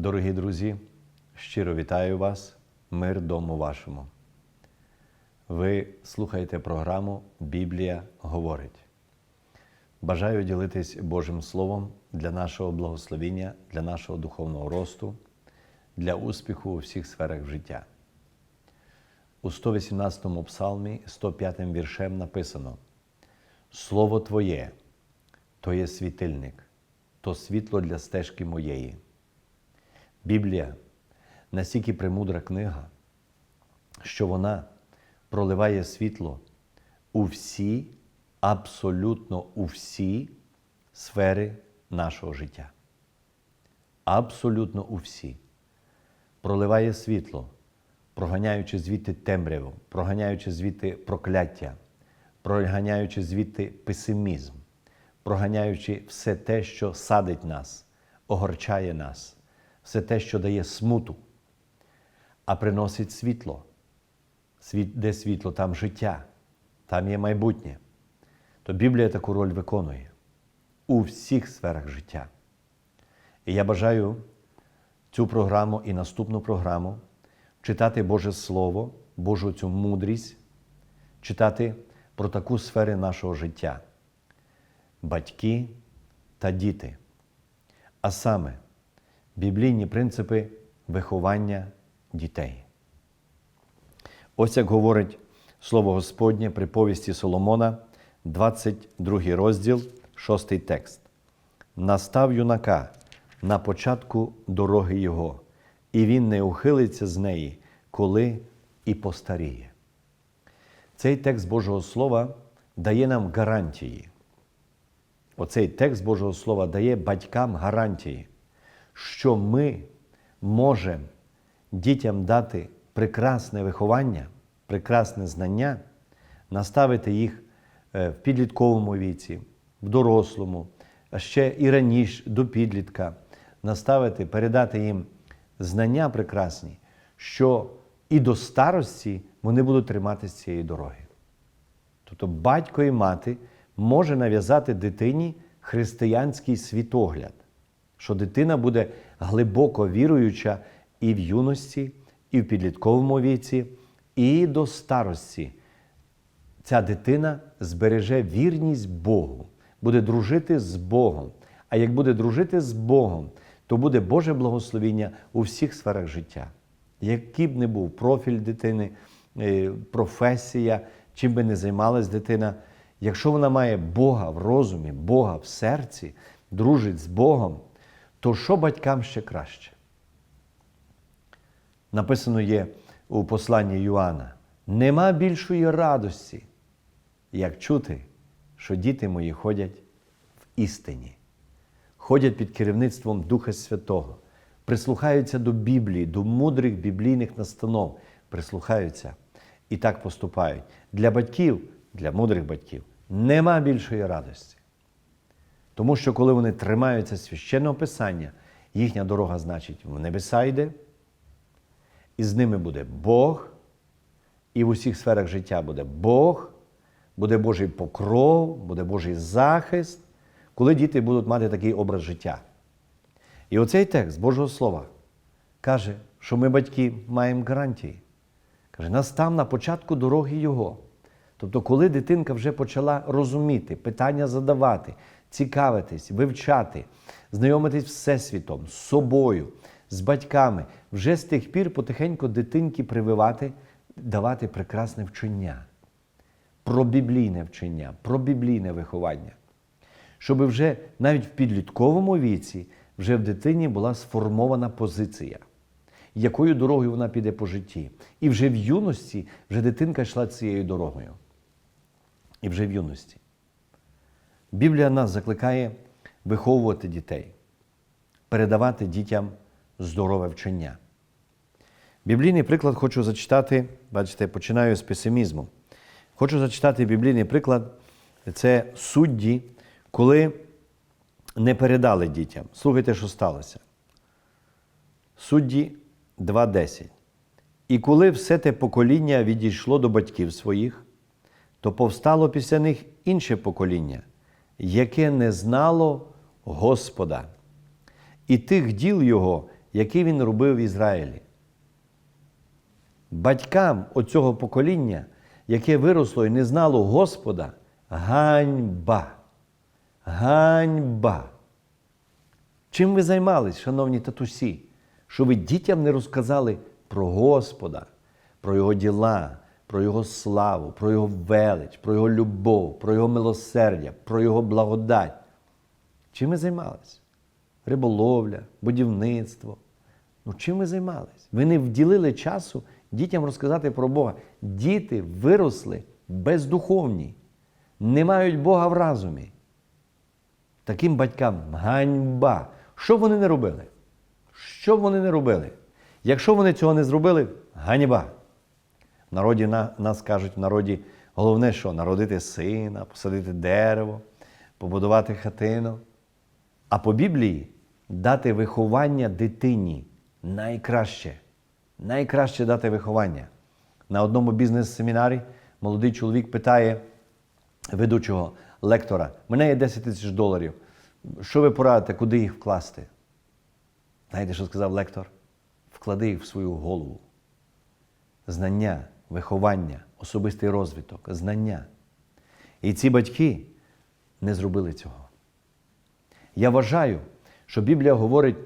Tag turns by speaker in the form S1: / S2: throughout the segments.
S1: Дорогі друзі, щиро вітаю вас, мир дому вашому. Ви слухаєте програму Біблія говорить. Бажаю ділитись Божим Словом для нашого благословіння, для нашого духовного росту, для успіху у всіх сферах життя. У 118 му псалмі, 105 віршем написано: Слово Твоє то є світильник, то світло для стежки моєї. Біблія настільки премудра книга, що вона проливає світло у всі, абсолютно у всі сфери нашого життя. Абсолютно у всі. Проливає світло, проганяючи звідти темряву, проганяючи звідти прокляття, проганяючи звідти песимізм, проганяючи все те, що садить нас, огорчає нас все те, що дає смуту, а приносить світло. Світ, Де світло, там життя, там є майбутнє. То Біблія таку роль виконує у всіх сферах життя. І я бажаю цю програму і наступну програму читати Боже Слово, Божу цю мудрість, читати про таку сфери нашого життя. Батьки та діти. А саме, біблійні принципи виховання дітей. Ось як говорить Слово Господнє при повісті Соломона, 22 розділ, 6 текст. Настав юнака на початку дороги його, і він не ухилиться з неї, коли і постаріє. Цей текст Божого Слова дає нам гарантії. Оцей текст Божого Слова дає батькам гарантії що ми можемо дітям дати прекрасне виховання, прекрасне знання, наставити їх в підлітковому віці, в дорослому, а ще і раніше до підлітка, наставити, передати їм знання прекрасні, що і до старості вони будуть триматися цієї дороги. Тобто батько і мати може нав'язати дитині християнський світогляд що дитина буде глибоко віруюча і в юності, і в підлітковому віці, і до старості. Ця дитина збереже вірність Богу, буде дружити з Богом. А як буде дружити з Богом, то буде Боже благословіння у всіх сферах життя. Який б не був профіль дитини, е, професія, чим би не займалась дитина, якщо вона має Бога в розумі, Бога в серці, дружить з Богом, то що батькам ще краще? Написано є у посланні Йоанна: нема більшої радості, як чути, що діти мої ходять в істині, ходять під керівництвом Духа Святого, прислухаються до Біблії, до мудрих біблійних настанов, прислухаються і так поступають. Для батьків, для мудрих батьків, нема більшої радості. Тому що коли вони тримаються священного Писання, їхня дорога, значить, в небеса йде, і з ними буде Бог, і в усіх сферах життя буде Бог, буде Божий покров, буде Божий захист, коли діти будуть мати такий образ життя. І оцей текст Божого Слова каже, що ми, батьки, маємо гарантії. Каже, нас там на початку дороги Його. Тобто, коли дитинка вже почала розуміти, питання задавати, цікавитись, вивчати, знайомитись всесвітом, з собою, з батьками, вже з тих пір потихеньку дитинки прививати, давати прекрасне вчення, про біблійне вчення, про біблійне виховання. Щоб вже навіть в підлітковому віці вже в дитині була сформована позиція, якою дорогою вона піде по житті. І вже в юності вже дитинка йшла цією дорогою. І вже в юності. Біблія нас закликає виховувати дітей, передавати дітям здорове вчення. Біблійний приклад хочу зачитати, бачите, починаю з песимізму. Хочу зачитати біблійний приклад це судді, коли не передали дітям. Слухайте, що сталося. Судді 2.10. І коли все те покоління відійшло до батьків своїх, то повстало після них інше покоління, яке не знало Господа, і тих діл Його, який він робив в Ізраїлі. Батькам оцього покоління, яке виросло і не знало Господа, ганьба. Ганьба. Чим ви займались, шановні татусі, що ви дітям не розказали про Господа, про Його діла, про Його славу, про Його велич, про Його любов, про Його милосердя, про Його благодать? Чим ви займались? Риболовля, будівництво. Ну, чим ви займались? Ви не вділили часу дітям розказати про Бога. Діти виросли бездуховні, не мають Бога в разумі. Таким батькам ганьба. Що б вони не робили? Що б вони не робили? Якщо вони цього не зробили, ганьба. Народі на, нас кажуть, в народі головне, що народити сина, посадити дерево, побудувати хатину. А по Біблії дати виховання дитині найкраще. Найкраще дати виховання. На одному бізнес-семінарі молодий чоловік питає ведучого лектора: мене є 10 тисяч доларів. Що ви порадите, куди їх вкласти? Знаєте, що сказав лектор? Вклади їх в свою голову. Знання, виховання, особистий розвиток, знання. І ці батьки не зробили цього. Я вважаю, що Біблія говорить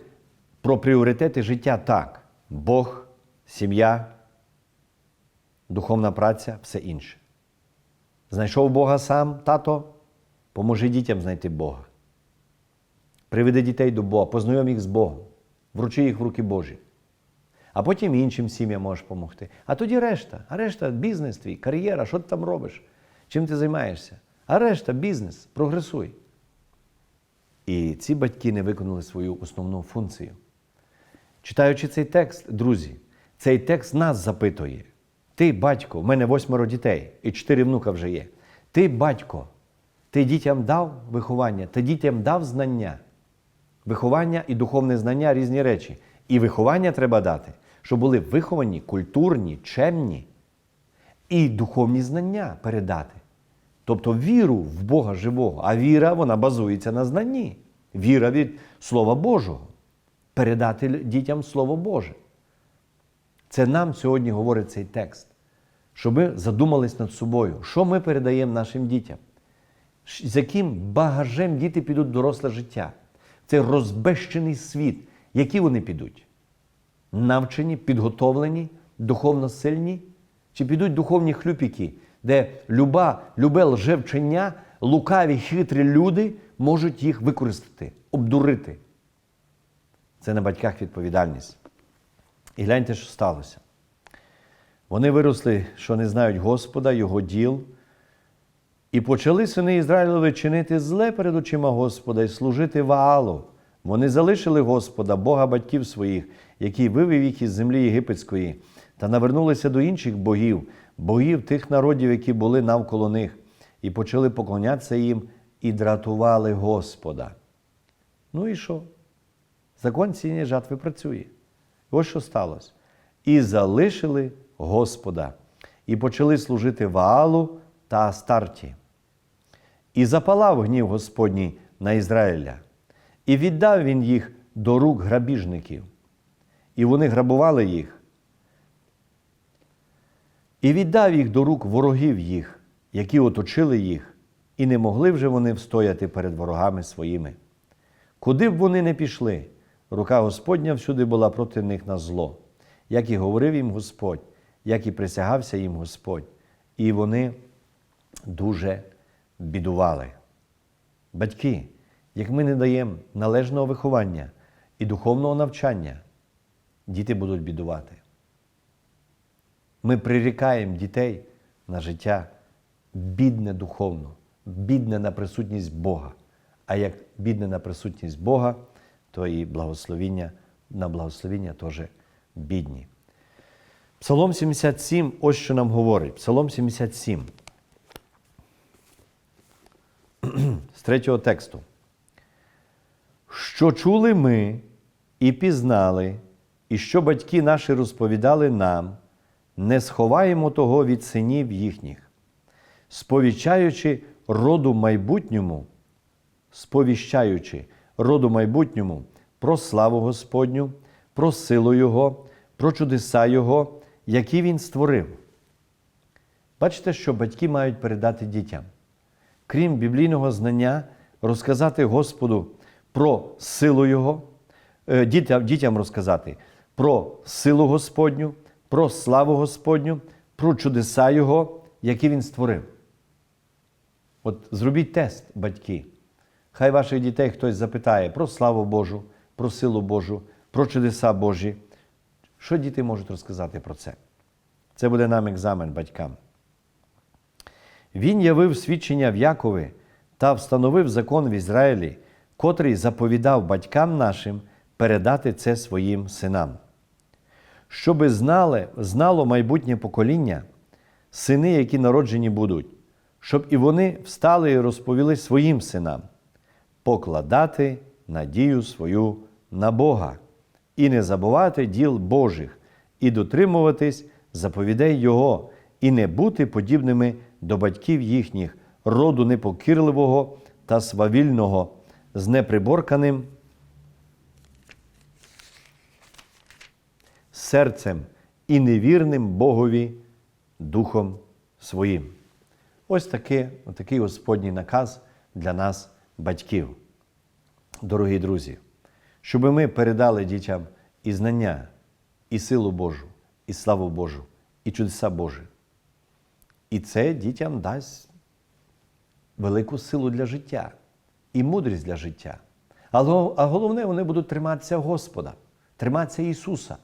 S1: про пріоритети життя так: Бог, сім'я, духовна праця, все інше. Знайшов Бога сам, тато, поможи дітям знайти Бога. Приведи дітей до Бога, познайом їх з Богом, вручи їх в руки Божі. А потім іншим сім'ям можеш допомогти. А тоді решта, а решта бізнес твій, кар'єра, що ти там робиш? Чим ти займаєшся? А решта бізнес, прогресуй. І ці батьки не виконали свою основну функцію. Читаючи цей текст, друзі, цей текст нас запитує. Ти, батько, в мене восьмеро дітей і чотири внука вже є. Ти, батько, ти дітям дав виховання, ти дітям дав знання. Виховання і духовне знання різні речі. І виховання треба дати, щоб були виховані, культурні, чемні, і духовні знання передати. Тобто віру в Бога живого. А віра вона базується на знанні. Віра від Слова Божого. Передати дітям Слово Боже. Це нам сьогодні говорить цей текст, щоб ми задумались над собою, що ми передаємо нашим дітям, з яким багажем діти підуть в доросле життя. Це розбещений світ. Які вони підуть? Навчені, підготовлені, духовно сильні? Чи підуть духовні хлюпіки, де люба, любе лжевчення, лукаві, хитрі люди можуть їх використати, обдурити? Це на батьках відповідальність. І гляньте, що сталося. Вони виросли, що не знають Господа, Його діл, і почали сини Ізраїлові чинити зле перед очима Господа і служити Ваалу. Вони залишили Господа, Бога батьків своїх, який вивів їх із землі єгипетської, та навернулися до інших богів, богів тих народів, які були навколо них, і почали поклонятися їм і дратували Господа. Ну і що? Закон цієї жатви працює. Ось що сталося. І залишили Господа, і почали служити Ваалу та Астарті. І запалав гнів Господній на Ізраїля, і віддав він їх до рук грабіжників, і вони грабували їх. І віддав їх до рук ворогів їх, які оточили їх, і не могли вже вони встояти перед ворогами своїми. Куди б вони не пішли, рука Господня всюди була проти них на зло, як і говорив їм Господь, як і присягався їм Господь, і вони дуже бідували. Батьки, як ми не даємо належного виховання і духовного навчання, діти будуть бідувати. Ми прирікаємо дітей на життя бідне духовно, бідне на присутність Бога. А як бідне на присутність Бога, то і благословіння на благословіння теж бідні. Псалом 77, ось що нам говорить. Псалом 77. З третього тексту. Що чули ми і пізнали, і що батьки наші розповідали нам, не сховаємо того від синів їхніх, сповіщаючи роду майбутньому, сповіщаючи роду майбутньому про славу Господню, про силу Його, про чудеса Його, які Він створив. Бачите, що батьки мають передати дітям. Крім біблійного знання, розказати Господу про силу Його, е, дітям, дітям розказати про силу Господню, про славу Господню, про чудеса Його, які Він створив. От зробіть тест, батьки. Хай ваших дітей хтось запитає про славу Божу, про силу Божу, про чудеса Божі. Що діти можуть розказати про це? Це буде нам екзамен батькам. Він явив свідчення в Якові та встановив закон в Ізраїлі, котрий заповідав батькам нашим передати це своїм синам. Щоби знали, знало майбутнє покоління, сини, які народжені будуть, щоб і вони встали і розповіли своїм синам, покладати надію свою на Бога і не забувати діл Божих, і дотримуватись заповідей Його, і не бути подібними до батьків їхніх, роду непокірливого та свавільного, з неприборканим серцем і невірним Богові Духом Своїм. Ось таке, такий Господній наказ для нас, батьків. Дорогі друзі, щоб ми передали дітям і знання, і силу Божу, і славу Божу, і чудеса Божі. І це дітям дасть велику силу для життя і мудрість для життя. А головне, вони будуть триматися Господа, триматися Ісуса.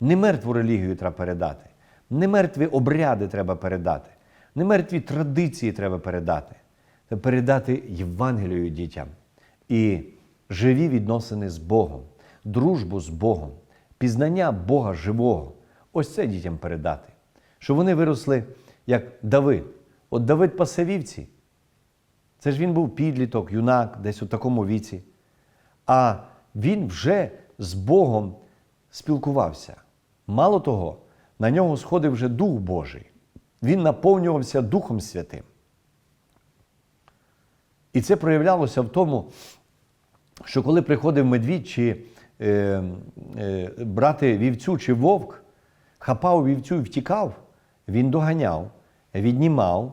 S1: Не мертву релігію треба передати, не мертві обряди треба передати, не мертві традиції треба передати. Треба передати Євангелію дітям і живі відносини з Богом, дружбу з Богом, пізнання Бога живого. Ось це дітям передати. Щоб вони виросли як Давид. От Давид Пасавівці. Це ж він був підліток, юнак, десь у такому віці. А він вже з Богом спілкувався. Мало того, на нього сходив вже Дух Божий. Він наповнювався Духом Святим. І це проявлялося в тому, що коли приходив медвідь чи е, е, брати вівцю чи вовк, хапав вівцю і втікав, він доганяв, віднімав.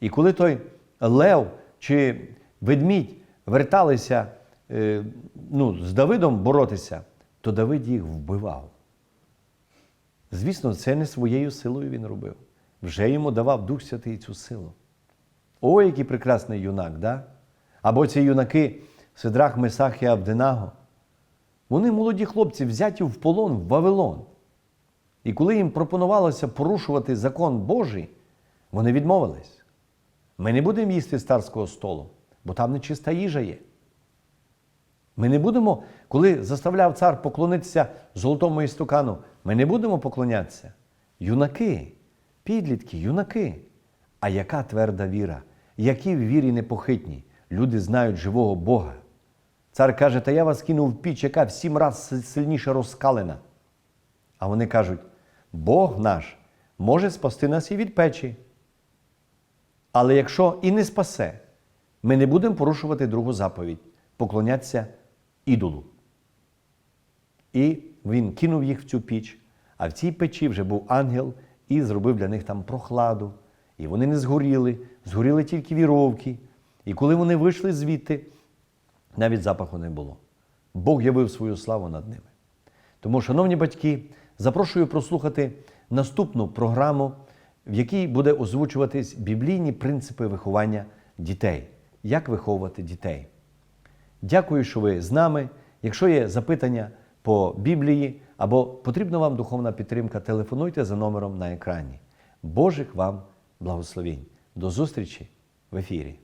S1: І коли той лев чи ведмідь верталися е, ну, з Давидом боротися, то Давид їх вбивав. Звісно, це не своєю силою він робив. Вже йому давав Дух Святий цю силу. О, який прекрасний юнак, да? Або ці юнаки Сидрах, Месах і Авденаго. Вони молоді хлопці, взяті в полон в Вавилон. І коли їм пропонувалося порушувати закон Божий, вони відмовились. Ми не будемо їсти з царського столу, бо там нечиста їжа є. Ми не будемо, коли заставляв цар поклонитися золотому істукану, ми не будемо поклонятися. Юнаки, підлітки, юнаки. А яка тверда віра? Які в вірі непохитні? Люди знають живого Бога. Цар каже, та я вас кинув в піч, яка в сім раз сильніше розкалена. А вони кажуть, Бог наш може спасти нас і від печі. Але якщо і не спасе, ми не будемо порушувати другу заповідь поклонятися ідолу. І він кинув їх в цю піч, а в цій печі вже був ангел і зробив для них там прохладу. І вони не згоріли, згоріли тільки віровки. І коли вони вийшли звідти, навіть запаху не було. Бог явив свою славу над ними. Тому, шановні батьки, запрошую прослухати наступну програму, в якій буде озвучуватись біблійні принципи виховання дітей. Як виховувати дітей. Дякую, що ви з нами. Якщо є запитання по Біблії або потрібна вам духовна підтримка, телефонуйте за номером на екрані. Божих вам благословінь. До зустрічі в ефірі.